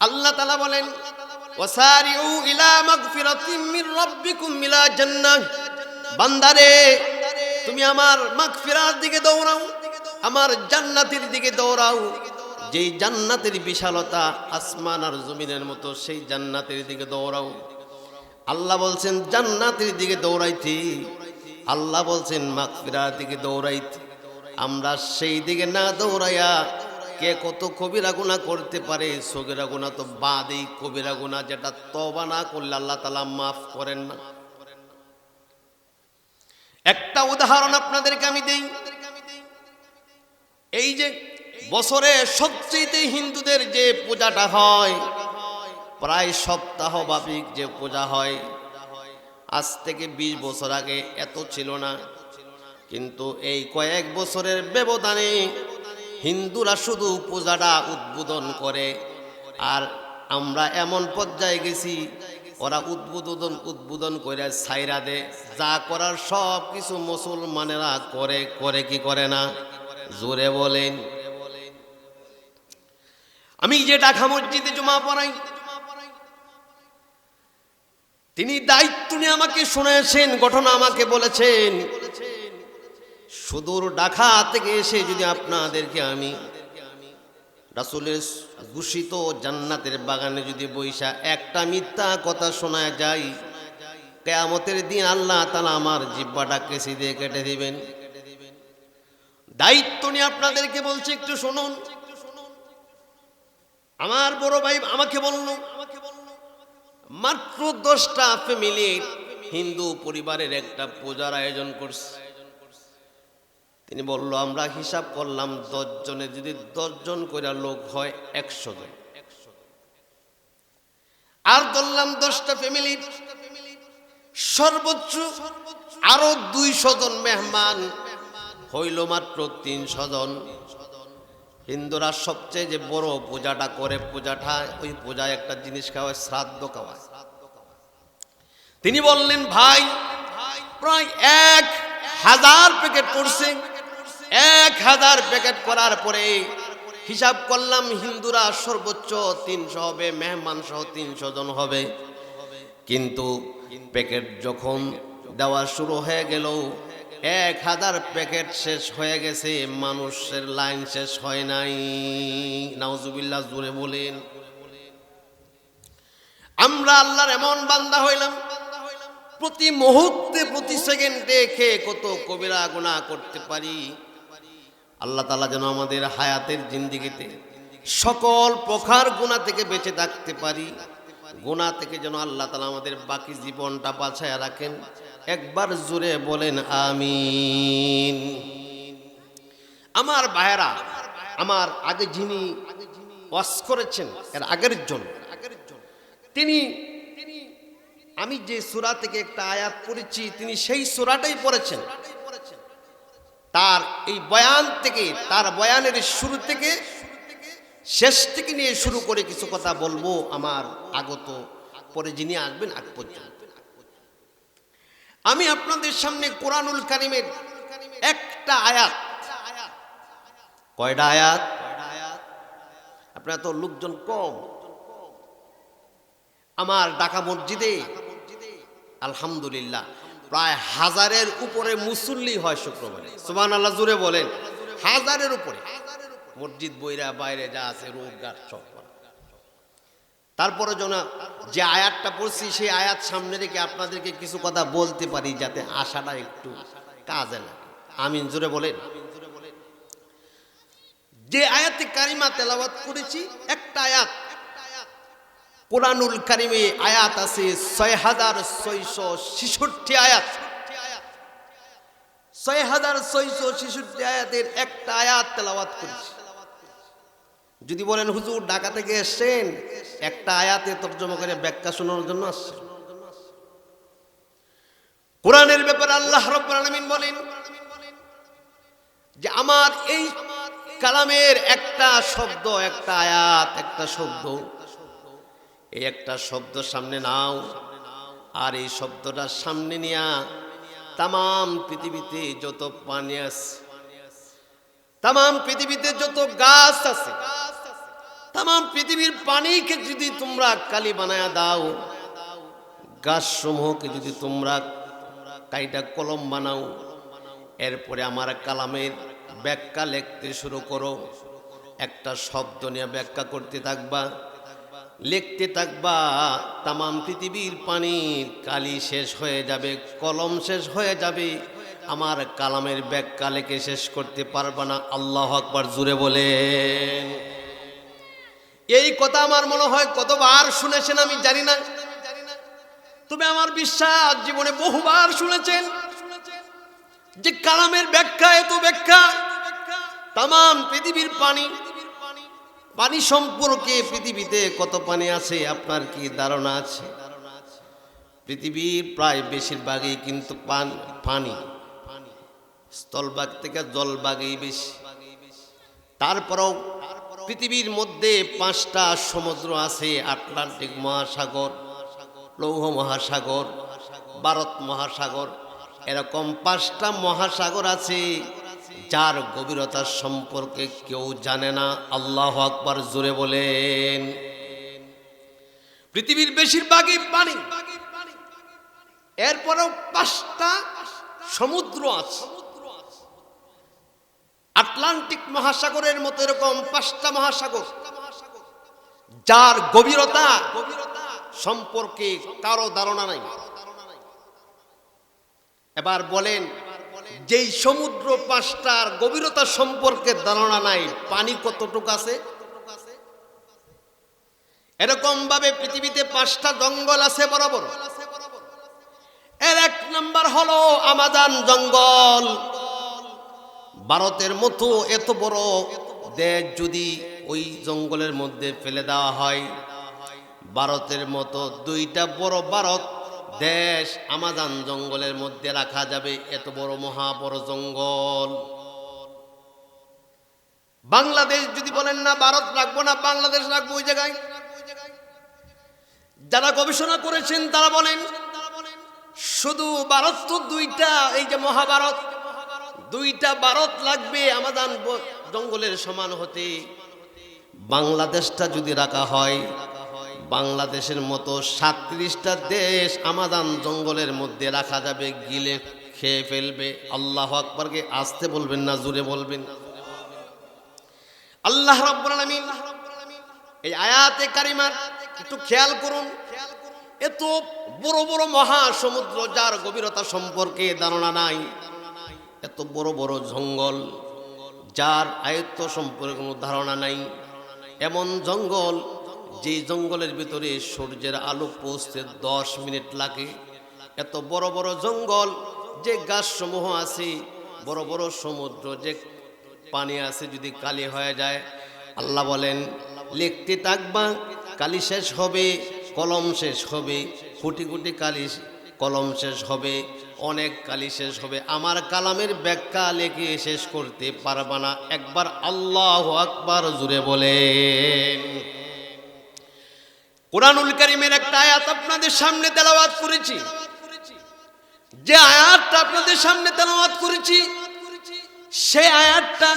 আল্লাহ তালা বলেন, ওয়াসারিউ ইলা মাগফিরাতিম মির রাব্বিকুম ইলা জান্নাহ। তুমি আমার মাগফিরার দিকে দৌড়াও, আমার জান্নাতের দিকে দৌড়াও। যেই জান্নাতের বিশালতা আসমান আর জমিনের মতো, সেই জান্নাতের দিকে দৌড়াও। আল্লাহ বলছেন, জান্নাতের দিকে দৌড়াইতে। আল্লাহ বলছেন, মাগফিরার দিকে দৌড়াইতে। আমরা সেই দিকে না দৌড়াইয়া কে কত কবিরা গুণা করতে পারে? সগিরা গুণা তো বাদেই কবিরা গুণা যেটা তবা না করলে আল্লাহ তালা মাফ করেন না। একটা উদাহরণ আপনাদেরকে আমি দেই। এই যে বছরে সবচেয়ে হিন্দুদের যে পূজাটা হয়, প্রায় সপ্তাহ বাপিক যে পূজা হয়, আজ থেকে ২০ বছর আগে এত ছিল না। কিন্তু এই কয়েক বছরের ব্যবধানে হিন্দুরা শুধু পূজাটা উদ্বোধন করে। আর আমরা এমন পর্যায়ে গেছি, ওরা উদ্বোধন উদ্বোধন করে সাইরা দে যা করার সব কিছু মুসলমানেরা করে করে কি করে না? জোরে বলেন। আমি যে ঢাকা মসজিদে জমা পড়াই, তিনি দায়িত্ব নিয়ে আমাকে শুনেছেন, ঘটনা আমাকে বলেছেন। সুদূর ঢাকা থেকে এসে যদি আপনাদেরকে আমি রাসুলের ঘোষিত জান্নাতের বাগানে যদি বৈশা একটা মিথ্যা কথা শোনা যায়, কেয়ামতের দিন আল্লাহ তালা আমার জিব্বাটা কেসি দিয়ে কেটে দিবেন। দায়িত্ব নিয়ে আপনাদেরকে বলছি, একটু শুনুন। আমার বড় ভাই আমাকে বলল, মাত্র দশটা ফ্যামিলির হিন্দু পরিবারের একটা পূজার আয়োজন করছে। তিনি বলল, আমরা হিসাব করলাম জনে যদি জন করে লোক হয় একশো জন আর ধরলাম দশটা ফ্যামিলি সর্বোচ্চ আরও দুইশো জন মেহমান, হইল মাত্র তিনশো জন হিন্দুরা সবচেয়ে যে বড় পূজাটা করে, পূজাটা, ওই পূজায় একটা জিনিস খাওয়ায়, শ্রাদ্ধ খাওয়ায়। তিনি বললেন, ভাই, প্রায় এক হাজার প্যাকেট করছে এক হাজার প্যাকেট করার পরে হিসাব করলাম, হিন্দুরা সর্বোচ্চ তিনশো হবে, মেহমান সহ তিনশো জন হবে। কিন্তু প্যাকেট যখন দেওয়া শুরু হয়ে গেল, এক হাজার প্যাকেট শেষ হয়ে গেছে, মানুষের লাইন শেষ হয় নাই। নাউজুবিল্লাহ জুড়ে বলেন। আমরা আল্লাহর এমন বান্দা হইলাম, প্রতি মুহূর্তে, প্রতি সেকেন্ডে খেয়ে কত কবিরা গুণা করতে পারি। আল্লাহ তালা যেন আমাদের হায়াতের জিন্দিগিতে সকল প্রকার গুণা থেকে বেঁচে থাকতে পারি। গুণা থেকে যেন আল্লাহ তালা আমাদের বাকি জীবনটা বাছায় রাখেন। একবার জুড়ে বলেন, আমিন। আমার ভাইয়েরা, আমার আগে যিনি ওয়াস করেছেন, এর আগের জন, তিনি, আমি যে সুরা থেকে একটা আয়াত পড়েছি, তিনি সেই সুরাটাই পড়েছেন। তার এই বয়ান থেকে, তার বয়ানের শুরু থেকে, শেষ থেকে নিয়ে শুরু করে কিছু কথা বলব আমার আগত, পরে যিনি আসবেন আগ পর্যন্ত। আমি আপনাদের সামনে কোরআনুল কারিমের একটা আয়াত। কয়টা আয়াত? আপনার তো লোকজন কম। আমার ঢাকা মসজিদে, আলহামদুলিল্লাহ প্রায় হাজারের উপরে মুসল্লি হয় শুক্রবারে। সুমান আল্লাহ জুড়ে বলেন। হাজারের উপরে। মসজিদ বইরা বাইরে যা আছে, রোগ গাছ সব তারপরে যেন যে আয়াতটা পড়ছি, সেই আয়াত সামনে রেখে আপনাদেরকে কিছু কথা বলতে পারি যাতে আশাটা একটু কাজে লাগে। আমিন জুড়ে বলেন। যে আয়াতে কারিমা তেলাওয়াত করেছি, একটা আয়াত কোরআনুল কারিমে আয়াত আছে ছয় হাজার ছয়শো ছেষট্টি আয়াত। ছয় হাজার ছয়শো ছেষট্টি আয়াতের একটা আয়াত তেলাওয়াত করেছি। যদি বলেন, হুজুর, ঢাকা থেকে এসছেন? একটা আয়াতে তর্জমা করে ব্যাখ্যা শোনার জন্য আসছেন। কোরআনের ব্যাপারে আল্লাহ রব্বুল আলামিন বলেন যে, আমার এই কালামের একটা শব্দ, একটা আয়াত, একটা শব্দ এই একটা শব্দ সামনে নাও। আর এই শব্দটা সামনে নিয়া তাম পৃথিবীতে যত পানি আছে তাম পৃথিবীতে যত গাছ আছে তাম পৃথিবীর পানিকে যদি তোমরা কালি বানায়া দাও গাছ সমূহকে যদি তোমরা কাইটা কলম বানাও, এরপরে আমার কালামের ব্যাখ্যা লিখতে শুরু করো। একটা শব্দ নিয়ে ব্যাখ্যা করতে থাকবা। লিখতে থাকবা তাম পৃথিবীর পানির কালি শেষ হয়ে যাবে, কলম শেষ হয়ে যাবে। আমার কালামের ব্যাখ্যা লেখে শেষ করতে পারবা না। আল্লাহ আকবার, জুড়ে বলেন। এই কথা আমার মনে হয় কতবার শুনেছেন আমি জানি না। তবে আমার বিশ্বাস জীবনে বহুবার শুনেছেন যে কালামের ব্যাখ্যা, এত ব্যাখ্যা তাম পৃথিবীর পানি পানি সম্পর্কে পৃথিবীতে কত পানি আছে? আপনার কি ধারণা আছে? পৃথিবীর প্রায় বেশিরভাগই কিন্তু পান, পানি। স্থলভাগ থেকে জলভাগই বেশি। তারপরেও পৃথিবীর মধ্যে পাঁচটা সমুদ্র আছে, আটলান্টিক মহাসাগর, লৌহ মহাসাগর, ভারত মহাসাগর। এরকম পাঁচটা মহাসাগর আছে যার গভীরতা সম্পর্কে কেউ জানে না, আল্লাহ আকবার জোরে বলেন। পৃথিবীর বেশিরভাগই পানি। এরপরেও পাঁচটা সমুদ্র আছে। আটলান্টিক মহাসাগরের মতো এরকম পাঁচটা মহাসাগর, যার গভীরতা সম্পর্কে কারও ধারণা নাই। এবার বলেন যেই সমুদ্র পাঁচটার গভীরতা সম্পর্কে ধারণা নাই, পানি কতটুকু আছে? এরকম ভাবে পৃথিবীতে পাঁচটা জঙ্গল আছে বরাবর। এর এক নাম্বার হলো আমাজান জঙ্গল। ভারতের মতো এত বড় দেশ যদি ওই জঙ্গলের মধ্যে ফেলে দেওয়া হয়, ভারতের মতো দুইটা বড় ভারত দেশ আমাজান জঙ্গলের মধ্যে রাখা যাবে, এত বড় মহা জঙ্গল। বাংলাদেশ যদি বলেন না, ভারত রাখব না, বাংলাদেশ রাখব ওই জায়গায়। যারা গবেষণা করেছেন তারা বলেন, শুধু ভারত তো দুইটা, এই যে মহাভারত, দুইটা ভারত লাগবে আমাদান জঙ্গলের সমান হতে। বাংলাদেশটা যদি রাখা হয় বাংলাদেশের মতো সাতত্রিশটা দেশ আমাদান জঙ্গলের মধ্যে রাখা যাবে, গিলে খেয়ে ফেলবে। আল্লাহ আকবরকে আসতে বলবেন না জুড়ে বলবেন আল্লাহ এই আয়াতে কারিমার একটু খেয়াল করুন। এত বড় বড় মহা সমুদ্র যার গভীরতা সম্পর্কে ধারণা নাই, এত বড় বড় জঙ্গল যার আয়ত্ত সম্পর্কে কোনো ধারণা নাই। এমন জঙ্গল যে জঙ্গলের ভিতরে সূর্যের আলো পৌঁছতে দশ মিনিট লাগে। এত বড় বড় জঙ্গল, যে গাছসমূহ আছে, বড় বড় সমুদ্র, যে পানি আছে যদি কালি হয়ে যায়, আল্লাহ বলেন, লিখতে থাকবা, কালি শেষ হবে, কলম শেষ হবে, কোটি কোটি কালি কলম শেষ হবে, অনেক কালি শেষ হবে, আমার কালামের ব্যাখ্যা লেখে শেষ করতে পারবা না। একবার আল্লাহ আকবার জুড়ে বলেন। কোরআনুল করিমের একটা আয়াত আপনাদের সামনে তেলাওয়াত করেছি। যে আয়াতটা আপনাদের সামনে তেলাওয়াত করেছি, সেই আয়াতটা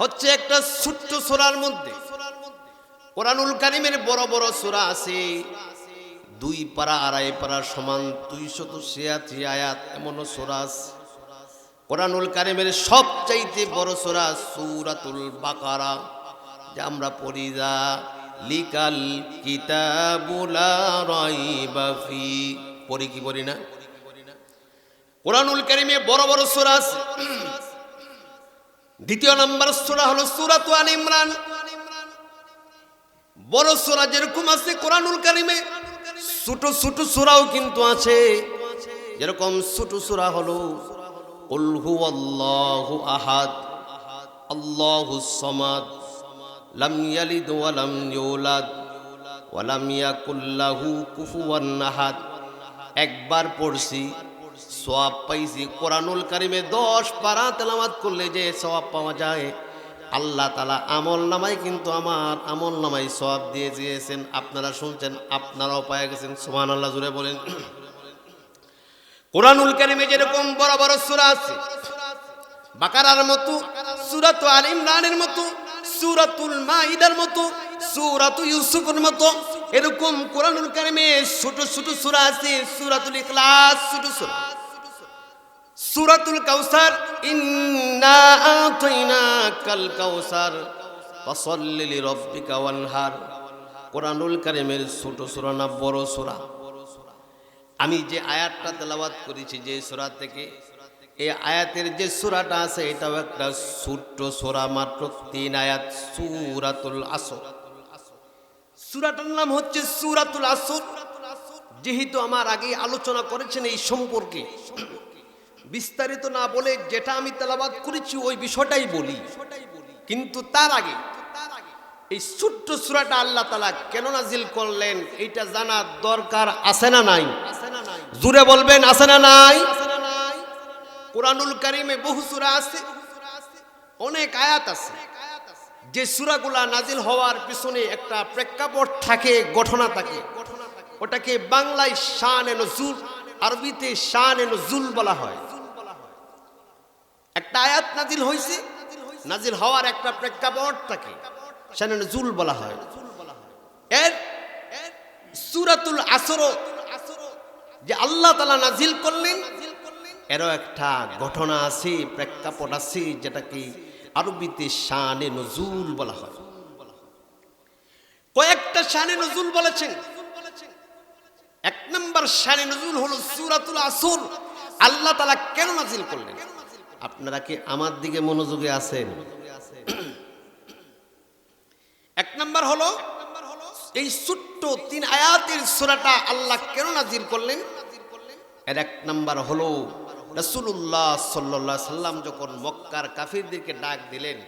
হচ্ছে একটা ছোট্ট সোরার মধ্যে। কোরআনুল কারিমের বড় বড় সোরা আছে, দুই পারা আড়াই পারা সমান দুইশত ছিয়াশি আয়াত এমনও সোরা আছে। কোরআনুল কারিমের সবচাইতে বড় সোরা সূরাতুল বাকারা, যা আমরা পড়ি যা লিকাল কিতাবুলা রাইবা ফি। পড়ি কি পড়ি না? কোরআনুল কারিমে বড় বড় সূরা আছে। দ্বিতীয় নম্বর সূরা হলো সূরাত আল ইমরান। বড় সূরা যেরকম আছে কোরআনুল কারিমে, ছোট ছোট সূরাও কিন্তু আছে। যেরকম ছোট সূরা হলো, কুল হুয়াল্লাহু আহাদ আল্লাহুস সামাদ। লাম ইয়ালিদ ওয়া লাম ইউলাদ ওয়া লাম ইয়াকুল লাহু কুফুয়ান আহাদ একবার পড়ছি সোয়াব পাইছি। কোরআনুল কারিমে দশ পারা তেলামাত করলে যে সোয়াব পাওয়া যায়। আল্লাহ তালা আমল নামাই কিন্তু আমার আমল নামাই সোয়াব দিয়ে দিয়েছেন। আপনারা শুনছেন, আপনারাও পায়ে গেছেন। সোমান আল্লাহ জুড়ে বলেন। কোরআনুল কারিমে যেরকম বড় বড় সুরা আছে, বাকারার মতো, সুরাত আল ইমরানের মতো সুরাতুল মাইদার মতো, সুরাতু ইউসুফের মতো, এরকম কোরআনুল কারিমে ছোট ছোট সূরা আছে, সূরাতুল ইখলাস ছোট সূরা। সূরাতুল কাউসার ইন্না আতাইনাকাল কাউসার ফাসাল্লি লিরাব্বিকা ওয়ানহার। কোরআনুল কারিমের ছোট সূরা না বড় সূরা? আমি যে আয়াতটা তেলাওয়াত করেছি, যে সূরা থেকে এই আয়াতের যে সূরাটা আছে এটাও একটা ছোট্ট সূরা মাত্র তিন আয়াত সূরাতুল আসর। সুরাটার নাম হচ্ছে সূরাতুল আসর। যেহেতু আমার আগে আলোচনা করেছেন এই সম্পর্কে বিস্তারিত না বলে যেটা আমি তেলাবাদ করেছি ওই বিষয়টাই বলি। কিন্তু তার আগে এই ছোট্ট সুরাটা আল্লাহ তালা কেন নাজিল করলেন এইটা জানার দরকার আছে না নাই। জুড়ে বলবেন আছে না নাই? কোরআনুল কারিমে বহু সুরা আছে, অনেক আয়াত আছে। যে সুরাগুলা নাজিল হওয়ার পিছনে একটা প্রেক্ষাপট থাকে, ঘটনা থাকে। ওটাকে বাংলায় শান এ নজুল, আরবিতে শান এ নজুল বলা হয়। একটা আয়াত নাজিল হয়েছে নাজিল হওয়ার একটা প্রেক্ষাপট থাকে, শান এ নজুল বলা হয়। এর সুরাতুল আসর, যে আল্লাহ তালা নাজিল করলেন এরও একটা ঘটনা আছে, প্রেক্ষাপট আছে, যেটাকে আরবিতে শানে নজুল বলা হয়। কয়েকটা শানে নজুল বলেছেন। এক নম্বর শানে নজুল হলো সুরাতুল আসর। আল্লাহ তালা কেন নাজিল করলেন? আপনারা কি আমার দিকে মনোযোগে আছেন? এক নম্বর হলো, এই ছোট্ট তিন আয়াতের সুরাটা আল্লাহ কেন নাজিল করলেন? এর এক নম্বর হলো রসুল্লাহ সাল্লা সাল্লাম যখন মক্কার কাফিরদেরকে ডাক দিলেন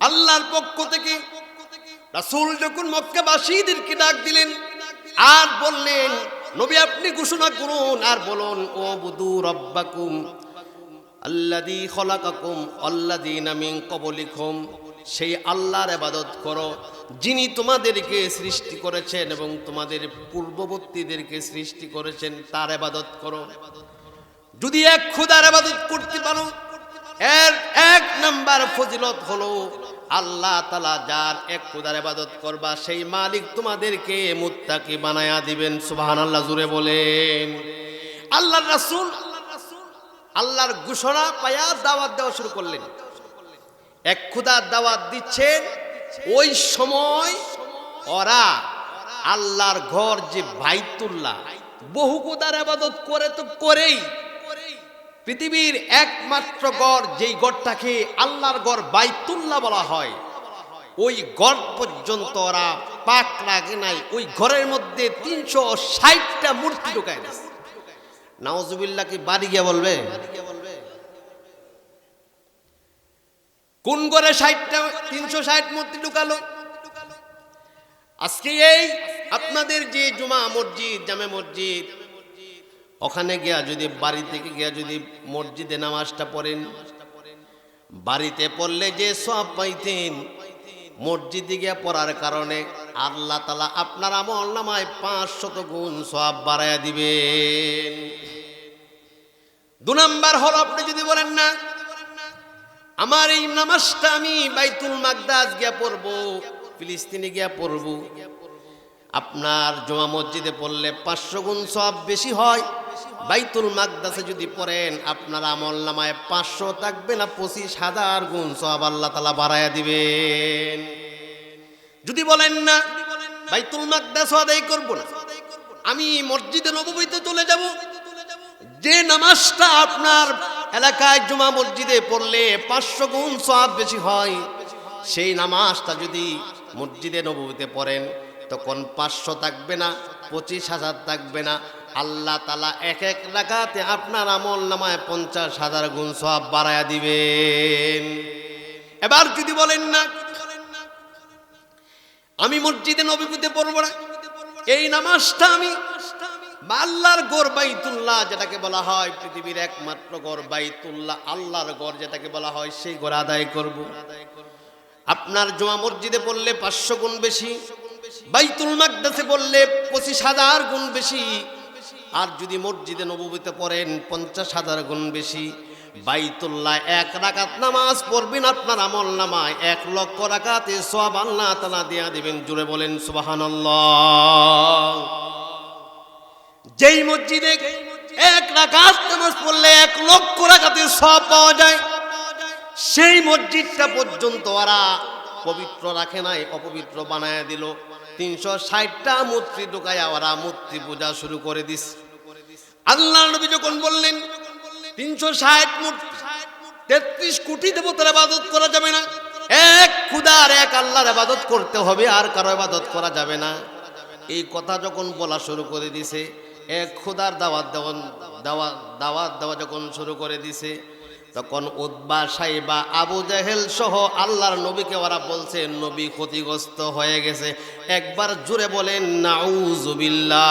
আল্লাহর পক্ষ থেকে রাসুল যখন মক্কাবাসীদেরকে ডাক দিলেন, আর বললেন, নবী, আপনি ঘোষণা করুন আর বলুন, ও বুধু রব্বাকুম আল্লাদি খলাকাকুম আল্লাদিনা মিন কবলিকুম সেই আল্লাহর ইবাদত করো, যিনি তোমাদেরকে সৃষ্টি করেছেন এবং তোমাদের পূর্ববর্তীদেরকে সৃষ্টি করেছেন, তার ইবাদত করো। যদি এক খুদার ইবাদত করতে পারো, এর এক নাম্বার ফজিলত হলো, আল্লাহ তালা যার এক খুদার ইবাদত করবা, সেই মালিক তোমাদেরকে মুত্তাকি বানায়া দিবেন। সুবহানাল্লাহ জুড়ে বলেন। আল্লাহর রাসূল আল্লাহর ঘোষণা পায়া দাওয়াত দেওয়া শুরু করলেন। এক খুদার দাওয়াত দিচ্ছেন, ওই সময় ওরা আল্লাহর ঘর যে বাইতুল্লাহ, বহু খুদার আবাদত করে তো করেই। পৃথিবীর একমাত্র গড় যেই গড়টাকে আল্লাহর গড় বাইতুল্লাহ বলা হয়, ওই গড় পর্যন্ত ওরা পাক লাগে নাই। ওই ঘরের মধ্যে তিনশো ষাটটা মূর্তি ঢুকায় দিচ্ছে নাওজুবিল্লাহ কি বাড়ি গিয়ে বলবে? কোন করে ষাটটা, তিনশো ষাট মূর্তি ঢুকালো? আজকে এই আপনাদের যে জুমা মসজিদ, জামে মসজিদ, ওখানে গিয়া যদি বাড়ি থেকে গিয়া যদি মসজিদে নামাজটা পড়েন, বাড়িতে পড়লে যে সব পাইতেন, মসজিদে গিয়া পড়ার কারণে আল্লাহ তালা আপনার আমল নামায় পাঁচ শত গুণ সব বাড়াইয়া দিবেন। দু নম্বর হল, আপনি যদি বলেন না, আমার এই নামাজটা আমি বাইতুল মাকদাস গিয়া পড়ব, ফিলিস্তিনে গিয়া পড়ব। আপনার জমা মসজিদে পড়লে পাঁচশো গুণ সব বেশি হয়। বাইতুল মাকদাসে যদি পড়েন, আপনার আমল নামায় পাঁচশো থাকবে না, পঁচিশ হাজার গুণ সব আল্লাহ তালা বাড়াইয়া দিবেন। যদি বলেন না, বাইতুল মাকদাস আদায় করব না। আমি মসজিদে নববীতে চলে যাব। যে নামাজটা আপনার এলাকায় জমা মসজিদে পড়লে পাঁচশো গুণ সব বেশি হয়, সেই নামাজটা যদি মসজিদে নবীতে পড়েন, তখন পাঁচশো থাকবে না, পঁচিশ হাজার থাকবে না। আল্লাহ তালা এক এক রাখাতে আপনার আমল নামায় পঞ্চাশ হাজার গুণ সব বাড়ায়া দিবেন। এবার যদি বলেন না আমি মসজিদে নবীতে পড়ব না। এই নামাজটা আমি আল্লাহর গড় বাইতুল্লাহ যেটাকে বলা হয়, পৃথিবীর একমাত্র গড় বাইতুল্লাহ, আল্লাহর গড় যেটাকে বলা হয়, সেই গড় আদায় করব। আপনার জমা মসজিদে পড়লে পাঁচশো গুণ বেশি, বাইতুল মাকদাসে পড়লে পঁচিশ হাজার গুণ বেশি, আর যদি মসজিদে নবীতে পড়েন পঞ্চাশ হাজার গুণ বেশি বাইতুল্লাহ এক রাকাত নামাজ পড়বেন আপনার আমল নামায়, এক লক্ষ রাকাতে সব আল্লাহ তালা দিয়া দিবেন। জুড়ে বলেন সুবাহান যেই মসজিদে এক রাকাত নামাজ পড়লে এক লক্ষ রাকাতে সব পাওয়া যায়, সেই মসজিদটা পর্যন্ত ওরা পবিত্র রাখে নাই, অপবিত্র বানায় দিল। তিনশো ষাটটা মূর্তি ঢুকাইয়া ওরা মূর্তি পূজা শুরু করে দিস আল্লাহ নবী যখন বললেন তিনশো ষাট মূর্তি তেত্রিশ কোটি দেবতার আবাদত করা যাবে না। এক খুদার এক আল্লাহর আবাদত করতে হবে, আর কারও আবাদত করা যাবে না। এই কথা যখন বলা শুরু করে দিছে, এক খুদার দাওয়াত দেওয়ান, দাওয়াত দাওয়াত দেওয়া যখন শুরু করে দিছে, তখন উদ্বা সাইবা আবু জাহেল সহ আল্লাহর নবীকে ওরা বলছে, নবী ক্ষতিগ্রস্ত হয়ে গেছে। একবার জুড়ে বলেন নাউজুবিল্লাহ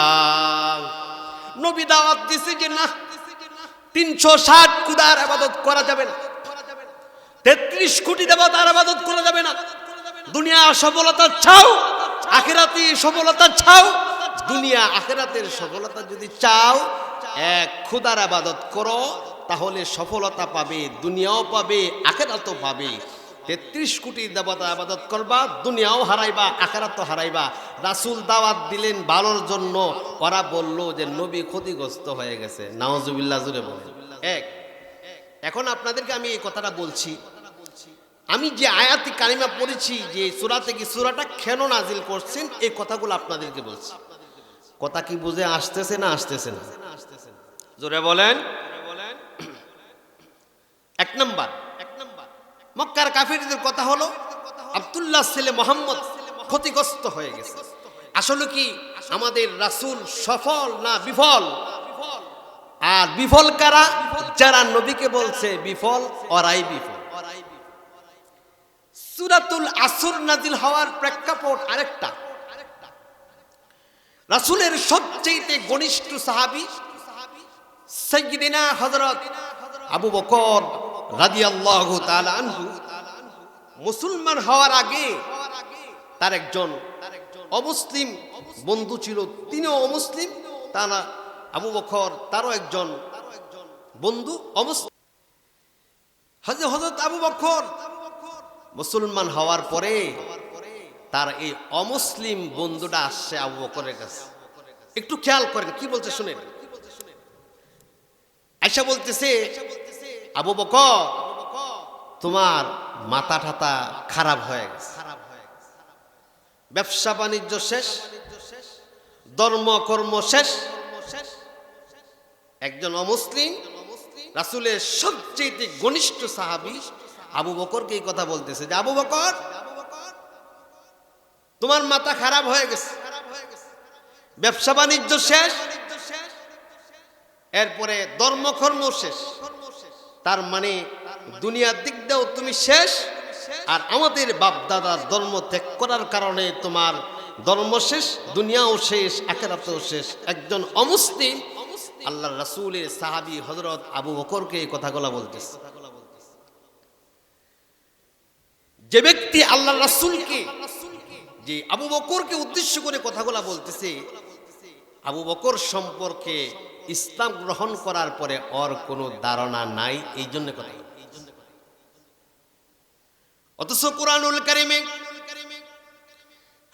নবী দাওয়াত দিছে যে না? তিনশো ষাট কুদার আবাদত করা যাবে না। তেত্রিশ কোটি দেবতার আবাদত করা যাবে না। দুনিয়া সফলতা চাও আখেরাতি সফলতা চাও। দুনিয়া আখেরাতের সফলতা যদি চাও, এক খুদার আবাদত করো, তাহলে সফলতা পাবে, দুনিয়াও পাবে, আখেরাতও পাবে। তেত্রিশ কোটি দেবতা আবাদত করবা, দুনিয়াও হারাইবা, আখেরাতও হারাইবা। রাসুল দাওয়াত দিলেন ভালোর জন্য। ওরা বলল যে, নবী ক্ষতিগ্রস্ত হয়ে গেছে। বলে এক। এখন আপনাদেরকে আমি এই কথাটা বলছি। আমি যে আয়াতি কালিমা পড়েছি, যে সুরা থেকে সুরাটা কেন নাজিল করছেন, এই কথাগুলো আপনাদেরকে বলছি। কথা কি বুঝে আসতেছে না আসতেছে না? জোরে বলেন। এক নম্বর। মক্কার কাফিরদের কথা হলো আব্দুল্লাহ ছেলে মোহাম্মদ ক্ষতিগ্রস্ত হয়ে গেছে। আসলে কি আমাদের রাসুল সফল না বিফল? আর বিফল কারা? যারা নবীকে বলছে বিফল অরাই বিফল। সুরাতুল আসর নাজিল হওয়ার প্রেক্ষাপট আরেকটা। রাসূলের সবচেয়ে ঘনিষ্ঠ সাহাবী সাইয়্যিদিনা হযরত আবু বকর মুসলমান হওয়ার আগে তার একজন অমুসলিম বন্ধু ছিল। তিনিও অমুসলিম, তারা আবু বকর, তারও একজন বন্ধু হজরত আবু বকর মুসলমান হওয়ার পরে তার এই অমুসলিম বন্ধুটা আসছে আবু বকরের কাছে। একটু খেয়াল করেন, কি বলছে শুনেন? আয়সা বলতেছে আবু বকর, তোমার মাথা ঠাতা খারাপ হয়ে গেছে। ব্যবসা বাণিজ্য শেষ, ধর্ম কর্ম শেষ। একজন অমুসলিম, রাসুলের সবচেয়ে ঘনিষ্ঠ সাহাবি আবু বকরকে এই কথা বলতেছে যে, আবু বকর, তোমার মাথা খারাপ হয়ে গেছে। ব্যবসা বাণিজ্য শেষ, এরপরে ধর্মকর্ম শেষ। তার মানে দুনিয়ার দিক দিয়েও তুমি শেষ, আর আমাদের বাপ দাদার ধর্ম ত্যাগ করার কারণে তোমার ধর্ম শেষ, দুনিয়াও শেষ, আখেরাতেও শেষ। একজন অমুসলিম আল্লাহ রাসূলের সাহাবী হজরত আবু বকরকে এই কথাগুলো বলতেছে। যে ব্যক্তি আল্লাহ রাসূলকে, যে আবু বকরকে উদ্দেশ্য করে কথাগুলা বলতেছে, আবু বকর সম্পর্কে ইসলাম গ্রহণ করার পরে ওর কোনো ধারণা নাই, এই জন্য কথা। অথচ কোরআনুল কারিমে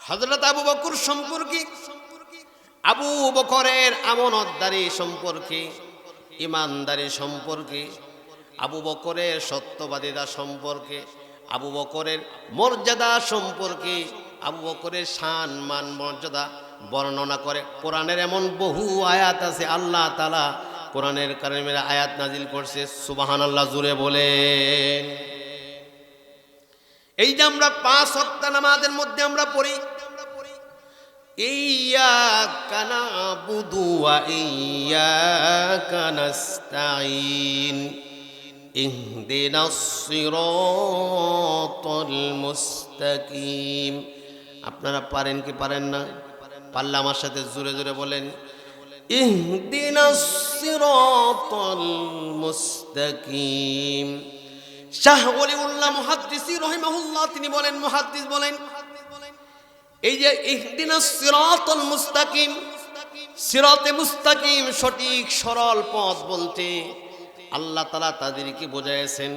হজরত আবু বকুর সম্পর্কে, আবু বকরের আমনতদারি সম্পর্কে, ইমানদারি সম্পর্কে, আবু বকরের সত্যবাদিতা সম্পর্কে, আবু বকরের মর্যাদা সম্পর্কে, আবু বকরের সান মান মর্যাদা বর্ণনা করে। কোরআনের এমন বহু আয়াত আছে, আল্লাহ তালা কোরআনের কারণে আয়াত নাজিল করছে সুবাহান আল্লাহ জুড়ে বলেন। এই যে আমরা পাঁচ হত্যা নামাদের মধ্যে আমরা পড়ি আপনারা পারেন কি পারেন না? পারলে আমার সাথে জোরে জোরে বলেন মুস্তাকিম। শাহ রহিমাহুল্লাহ, তিনি বলেন, মুহাদ্দিস বলেন, এই যে সিরাতাল মুস্তাকিম, সিরাতে মুস্তাকিম সঠিক সরল পথ বলতে আল্লাহ তালা তাদেরকে বোঝাইছেন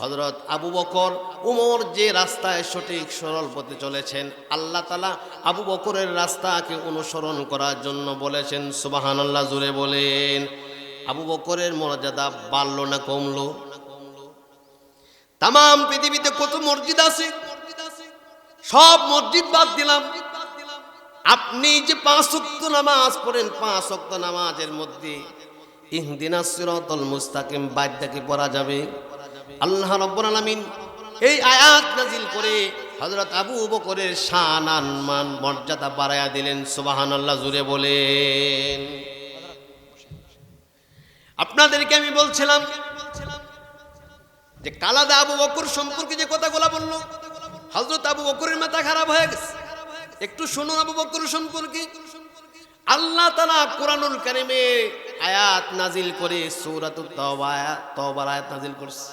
হজরত আবু বকর উমর যে রাস্তায় সঠিক সরল পথে চলেছেন, আল্লাহ তালা আবু বকরের রাস্তাকে অনুসরণ করার জন্য বলেছেন সুবাহান আল্লাহ জুড়ে বলেন। আবু বকরের মর্যাদা বাড়ল না কমলো? তাম পৃথিবীতে কত মসজিদ আছে? সব মসজিদ বাদ দিলাম। আপনি যে পাঁচ অক্ত নামাজ পড়েন, পাঁচ অক্ত নামাজের মধ্যে ইহদিনা সিরাতাল মুস্তাকিম বাদ্যাকে পড়া যাবে? আল্লাহ রাব্বুল আলামিন এই আয়াত নাজিল করে হযরত আবু বকরের শান আন মান মর্যাদা বাড়ায়া দিলেন, সুবহানাল্লাহ জুড়ে বলেন। আপনাদেরকে আমি বলছিলাম যে কালাদা আবু বকর সম্পর্কে যে কথাগুলো বলল হজরত আবু বকরের মাথা খারাপ হয়ে গেছে। একটু শুনুন আবু বকর সম্পর্কে। আল্লাহ তালা কোরআনুল কারিমে আয়াত নাজিল করে সৌরাতুল তওবা তওবার আয়াত নাজিল করছে।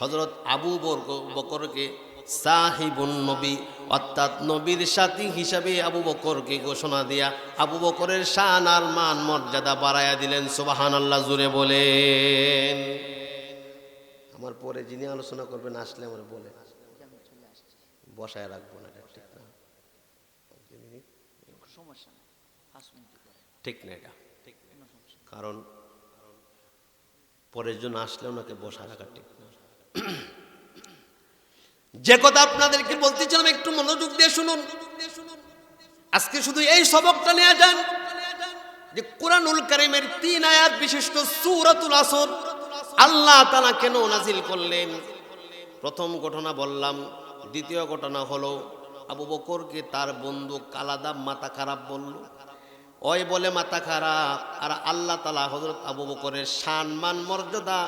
হযরত আবু বকর- বকরকে সাহিবুন নবী অর্থাৎ নবীর সাথী হিসাবে আবু বকরকে ঘোষণা দিয়া আবু বকরের শান আর মান মর্যাদা বাড়ায়া দিলেন সুবাহান আল্লাহ জুড়ে বলেন। আমার পরে যিনি আলোচনা করবেন আসলে আমার বলে বসায় রাখব না এটা ঠিক না। ঠিক না এটা। কারণ পরের জন্য আসলে ওনাকে বসা রাখা ঠিক যে কথা আপনাদেরকে বলতেছিলাম, একটু মনোযোগ দিয়ে শুনুন। আজকে শুধু এই সবকটা নিয়ে যান যে কোরআনুল কারিমের তিন আয়াত বিশিষ্ট সূরাতুল আসর আল্লাহ তালা কেন নাজিল করলেন? প্রথম ঘটনা বললাম, দ্বিতীয় ঘটনা হলো আবু বকরকে তার বন্ধু কালাদা মাথা খারাপ বলল। ওই বলে মাথা খারাপ, আর আল্লাহ তালা হজরত আবু বকরের সম্মান মর্যাদা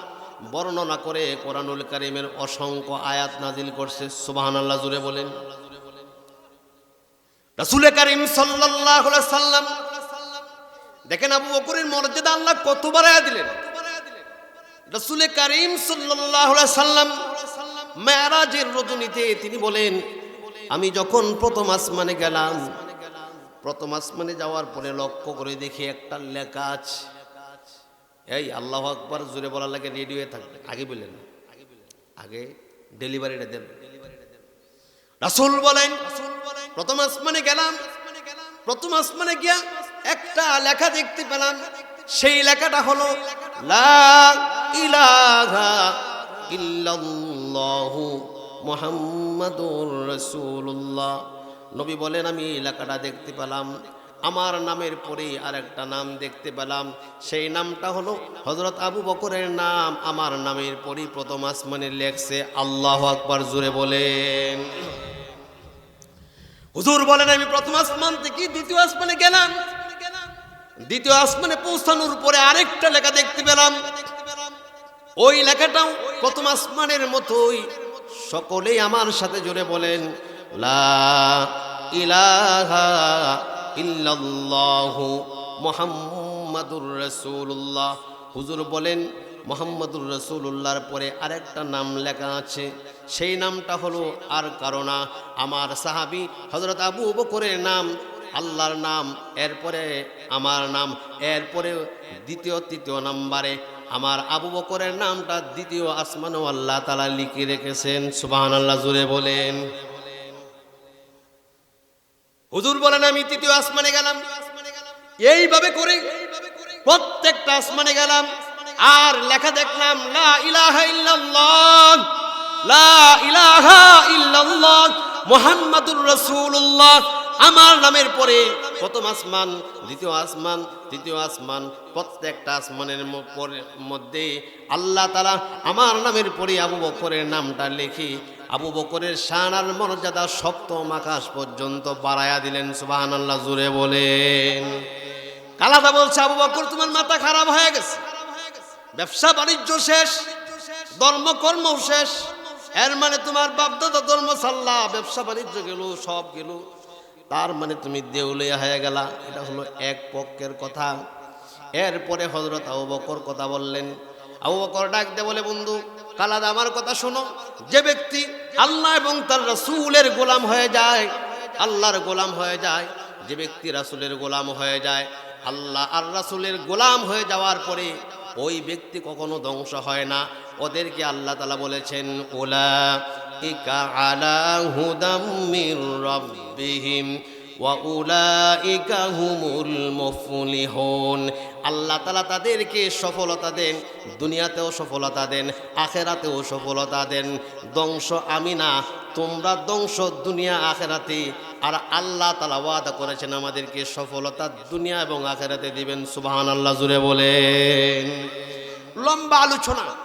বর্ণনা করে কোরআনুল কারিমের অসংখ্য আয়াত নাজিল করছে। সুবাহান আল্লাহ জুড়ে বলেন। রাসুল করিম আলাইহি সাল্লাম, দেখেন আবু বকরের মর্যাদা আল্লাহ কত বাড়ায়া দিলেন। রাসুল করিম আলাইহি সাল্লাম মেরাজের রজনীতে তিনি বলেন, আমি যখন প্রথম আসমানে গেলাম, প্রথম আসমানে যাওয়ার পরে লক্ষ্য করে দেখি একটা লেখা আছে। এই আল্লাহ আকবার জোরে বলার লাগে রেডিওয়ে থাকবে। আগে বললেন আগে ডেলিভারিটা দেন। রাসুল বলেন, প্রথম আসমানে গেলাম, প্রথম আসমানে গিয়া একটা লেখা দেখতে পেলাম। সেই লেখাটা হলো মুহাম্মাদুর রাসূলুল্লাহ। নবী বলেন, আমি এই লেখাটা দেখতে পেলাম। আমার নামের পরে আর একটা নাম দেখতে পেলাম। সেই নামটা হলো হজরত আবু বকরের নাম। আমার নামের পরে প্রথম আসমানে লেখছে, আল্লাহ আকবার জুড়ে বলেন। হুজুর বলেন, আমি প্রথম আসমান থেকে দ্বিতীয় আসমানে গেলাম। দ্বিতীয় আসমানে পৌঁছানোর পরে আরেকটা লেখা দেখতে পেলাম। ওই লেখাটাও প্রথম আসমানের মতোই। সকলেই আমার সাথে জুড়ে বলেন, লা ইলাহা ইল্লাল্লাহু মুহাম্মাদুর রাসূলুল্লাহ। হুজুর বলেন, মোহাম্মদুর রসুল্লাহর পরে আরেকটা নাম লেখা আছে। সেই নামটা হলো আর কারণা আমার সাহাবি হজরত আবু বকরের নাম, আল্লাহর নাম, এরপরে আমার নাম, এরপরে দ্বিতীয়, তৃতীয় নাম্বারে আমার আবু বকরের নামটা দ্বিতীয় আসমানও আল্লাহ তালা লিখে রেখেছেন। সুবাহ আল্লাহ জুড়ে বলেন। হুজুর বলেন, আমি তৃতীয় আসমানে গেলাম। এইভাবে করে প্রত্যেকটা আসমানে গেলাম। আর লেখা দেখলাম, লা ইলাহা ইল্লাল্লাহ, লা ইলাহা ইল্লাল্লাহ মুহাম্মাদুর রাসূলুল্লাহ। আমার নামের পরে প্রথম আসমান, দ্বিতীয় আসমান, তৃতীয় আসমান, প্রত্যেকটা আসমানের মধ্যে আল্লাহ তালা আমার নামের পরে আবু বকরের নামটা লিখি আবু বকরের শান আর মর্যাদা সপ্তম আকাশ পর্যন্ত বাড়ায়া দিলেন সুবাহান আল্লাহ জুড়ে বলেন। কালাদা বলছে, আবু বকর, তোমার মাথা খারাপ হয়ে গেছে। ব্যবসা বাণিজ্য শেষ, ধর্মকর্ম শেষ। এর মানে তোমার বাপদাদা ধর্ম সাল্লাহ ব্যবসা বাণিজ্য গেল, সব গেল। তার মানে তুমি দেউলিয়া হয়ে গেলা। এটা হলো এক পক্ষের কথা। এরপরে হজরত আবু বকর কথা বললেন আবু বকর ডাক দে বলে, বন্ধু, কালাদা, আমার কথা শোনো। যে ব্যক্তি আল্লাহ এবং তার রসুলের গোলাম হয়ে যায়, আল্লাহর গোলাম হয়ে যায়, যে ব্যক্তি রাসুলের গোলাম হয়ে যায়, আল্লাহ আর রাসুলের গোলাম হয়ে যাওয়ার পরে ওই ব্যক্তি কখনো ধ্বংস হয় না। ওদেরকে আল্লাহ তালা বলেছেন ওলা ইকা আলা হুদাম মির রব্বিহিম, ওয়া উলাইকা হুমুল মুফলিহুন। আল্লাহ তালা তাদেরকে সফলতা দেন, দুনিয়াতেও সফলতা দেন, আখেরাতেও সফলতা দেন। ধ্বংস আমি না, তোমরা ধ্বংস দুনিয়া, আখেরাতে। আর আল্লাহ তালা ওয়াদা করেছেন আমাদেরকে সফলতা দুনিয়া এবং আখেরাতে দিবেন। সুবাহান আল্লাহ জুড়ে বলেন। লম্বা আলোচনা।